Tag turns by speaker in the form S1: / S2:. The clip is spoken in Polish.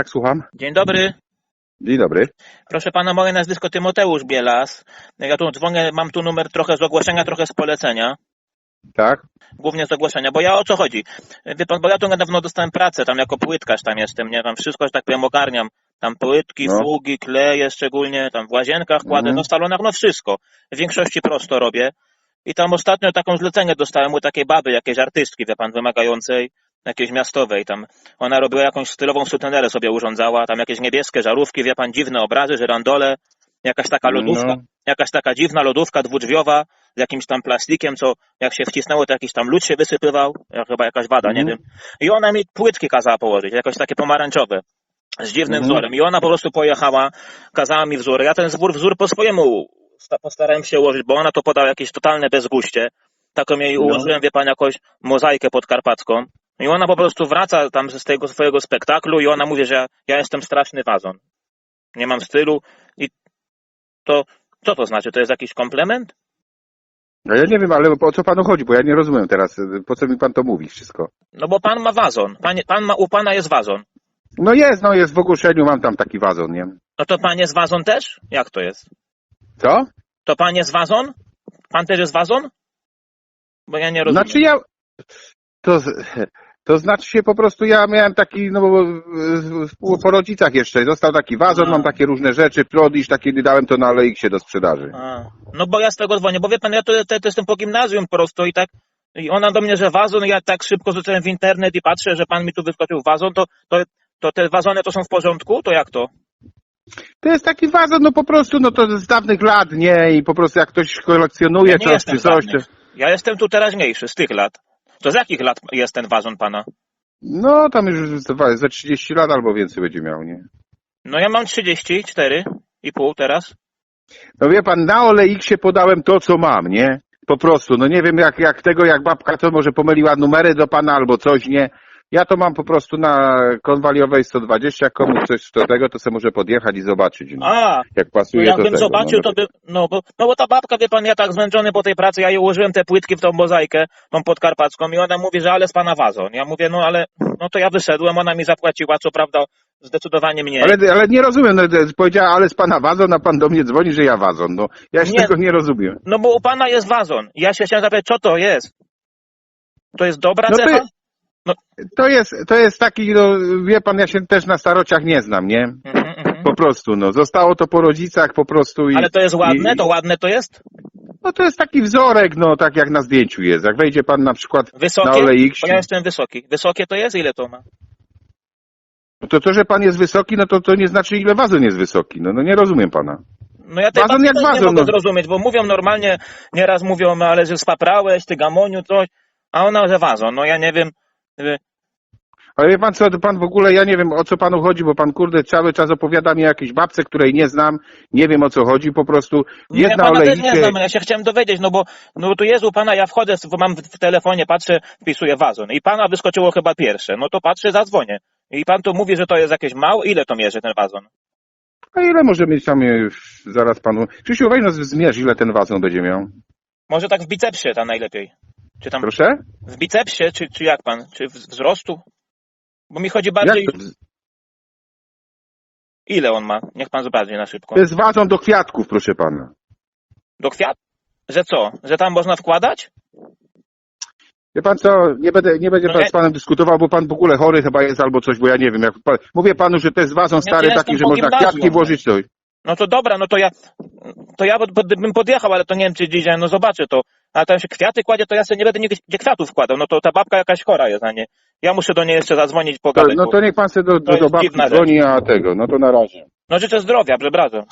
S1: Tak, słucham.
S2: Dzień dobry.
S1: Dzień dobry.
S2: Proszę pana, moje nazwisko Tymoteusz Bielas. Ja tu dzwonię, mam tu numer trochę z ogłoszenia, trochę z polecenia.
S1: Tak?
S2: Głównie z ogłoszenia, bo ja o co chodzi? Wie pan, bo ja tu niedawno dostałem pracę, tam jako płytkarz tam jestem, nie? Tam wszystko, że tak powiem, ogarniam. Tam płytki,
S1: No.
S2: fugi, kleje szczególnie, tam w łazienkach kładę,
S1: Mhm.
S2: no w salonach, no wszystko. W większości prosto robię. I tam ostatnio taką zlecenie dostałem u takiej baby, jakiejś artystki, wie pan, wymagającej, jakiejś miastowej tam. Ona robiła jakąś stylową sutenerę sobie urządzała, tam jakieś niebieskie żarówki, wie pan, dziwne obrazy, żyrandole, jakaś taka lodówka,
S1: No.
S2: jakaś taka dziwna lodówka dwudrzwiowa z jakimś tam plastikiem, co jak się wcisnęło, to jakiś tam lód się wysypywał, chyba jakaś wada, nie
S1: Mhm.
S2: wiem. I ona mi płytki kazała położyć, jakoś takie pomarańczowe, z dziwnym
S1: Mhm.
S2: wzorem. I ona po prostu pojechała, kazała mi wzór. Ja ten wzór, wzór po swojemu sta- postarałem się ułożyć, bo ona to podała jakieś totalne bezguście. Taką jej
S1: No.
S2: ułożyłem, wie pan, jakąś mozaikę podkarpacką. I ona po prostu wraca tam z tego swojego spektaklu i ona mówi, że ja, ja jestem straszny wazon. Nie mam stylu i to co to znaczy? To jest jakiś komplement?
S1: No ja nie wiem, ale o co panu chodzi, bo ja nie rozumiem teraz, po co mi pan to mówi wszystko.
S2: No bo pan ma wazon. Panie, pan ma, u pana jest wazon.
S1: No jest, no jest w ogłoszeniu, mam tam taki wazon, nie?
S2: No to pan jest wazon też? Jak to jest?
S1: Co?
S2: To pan jest wazon? Pan też jest wazon? Bo ja nie rozumiem.
S1: Znaczy ja... To, to znaczy się po prostu, ja miałem taki, no bo po- po rodzicach jeszcze, został taki wazon,
S2: A.
S1: mam takie różne rzeczy, prodisz, takie dałem to na Alexie do sprzedaży.
S2: A, no bo ja z tego dzwonię, bo wie pan, ja to, to, to jestem po gimnazjum po prostu i tak, i ona do mnie, że wazon, ja tak szybko rzuciłem w internet i patrzę, że pan mi tu wyskoczył wazon, to, to, to te wazony to są w porządku? To jak to?
S1: To jest taki wazon, no po prostu, no to z dawnych lat, nie? I po prostu jak ktoś kolekcjonuje
S2: Ja nie
S1: coś
S2: jestem
S1: czy coś, to...
S2: żadnych. Ja jestem tu teraźniejszy, z tych lat. To z jakich lat jest ten wazon pana?
S1: No tam już ze- ze 30 lat albo więcej będzie miał, nie?
S2: No ja mam 34 i pół teraz.
S1: No wie pan, na Olexie podałem to, co mam, nie? Po prostu, no nie wiem jak, jak tego, jak babka to może pomyliła numery do pana albo coś, nie? Ja to mam po prostu na konwaliowej 120, jak komuś coś do tego, to se może podjechać i zobaczyć, no.
S2: A,
S1: jak
S2: to
S1: pasuje do
S2: jakbym
S1: tego.
S2: zobaczył,
S1: no,
S2: to by, no bo, no bo ta babka, wie pan, ja tak zmęczony po tej pracy, ja jej ułożyłem te płytki w tą mozaikę, tą podkarpacką i ona mówi, że ale z pana wazon. Ja mówię, no ale, no to ja wyszedłem, ona mi zapłaciła, co prawda zdecydowanie mniej.
S1: ale, ale nie rozumiem, no, powiedziała, ale z pana wazon, a pan do mnie dzwoni, że ja wazon, no. Ja się
S2: Nie.
S1: tego nie rozumiem.
S2: No bo u pana jest wazon. Ja się chciałem zapytać, co to jest? To jest dobra
S1: No to
S2: cecha?
S1: jest- To jest, to jest taki, no, wie pan, ja się też na starociach nie znam, nie?
S2: Mhm, mhm.
S1: Po prostu, no. Zostało to po rodzicach po prostu i...
S2: Ale to jest ładne?
S1: i-
S2: To ładne to jest?
S1: No to jest taki wzorek, no tak jak na zdjęciu jest. Jak wejdzie pan na przykład na
S2: Wysokie? Bo ja jestem wysoki. Wysokie to jest? Ile to ma?
S1: no to to, że pan jest wysoki, no to to nie znaczy ile wazon jest wysoki. No, no nie rozumiem pana.
S2: No ja tej
S1: Wazon jak
S2: też nie
S1: wazon,
S2: mogę
S1: no.
S2: zrozumieć, bo mówią normalnie, nieraz mówią, no ale że spaprałeś, ty gamoniu, coś, a ona, że wazon. No ja nie wiem,
S1: Ale wie pan co, pan w ogóle, ja nie wiem o co panu chodzi, bo pan kurde cały czas opowiada mi o jakiejś babce, której nie znam, nie wiem o co chodzi, po prostu
S2: ja
S1: jest na
S2: pana też nie znam, ja się chciałem dowiedzieć, no bo no bo tu jest u pana, ja wchodzę, bo mam w w telefonie, patrzę, wpisuję wazon i pana wyskoczyło chyba pierwsze, no to patrzę, zadzwonię. I pan tu mówi, że to jest jakieś mało, ile to mierzy ten wazon?
S1: A ile może mieć tam e, zaraz panu... Krzysiu, weź no zmierz, ile ten wazon będzie miał.
S2: Może tak w bicepsie tam najlepiej. Czy tam
S1: Proszę?
S2: w bicepsie, czy, czy jak pan? Czy w wzrostu? Bo mi chodzi bardziej,
S1: Jak to?
S2: ile on ma? Niech pan zobaczy na szybko.
S1: to jest wazon do kwiatków, proszę pana.
S2: Do kwiat? Że co? Że tam można wkładać?
S1: Wie pan co, nie będę, nie będzie
S2: No
S1: pan
S2: nie-
S1: z panem dyskutował, bo pan w ogóle chory chyba jest albo coś, bo ja nie wiem. Jak pan, mówię panu, że to jest wazon
S2: Ja
S1: stary taki, że
S2: po
S1: można
S2: gimnazjum.
S1: kwiatki włożyć coś.
S2: No to dobra, no to ja, to ja pod, bym podjechał, ale to nie wiem, czy dzisiaj, no zobaczę to. A tam się kwiaty kładzie, to ja sobie nie będę nigdzie gdzie kwiatów wkładał. No to ta babka jakaś chora jest na nie. Ja muszę do niej jeszcze zadzwonić,
S1: To,
S2: pogadać.
S1: no to niech pan sobie do, do, do
S2: rzecz.
S1: dzwoni, a tego, no to na razie.
S2: No życzę zdrowia, przepraszam.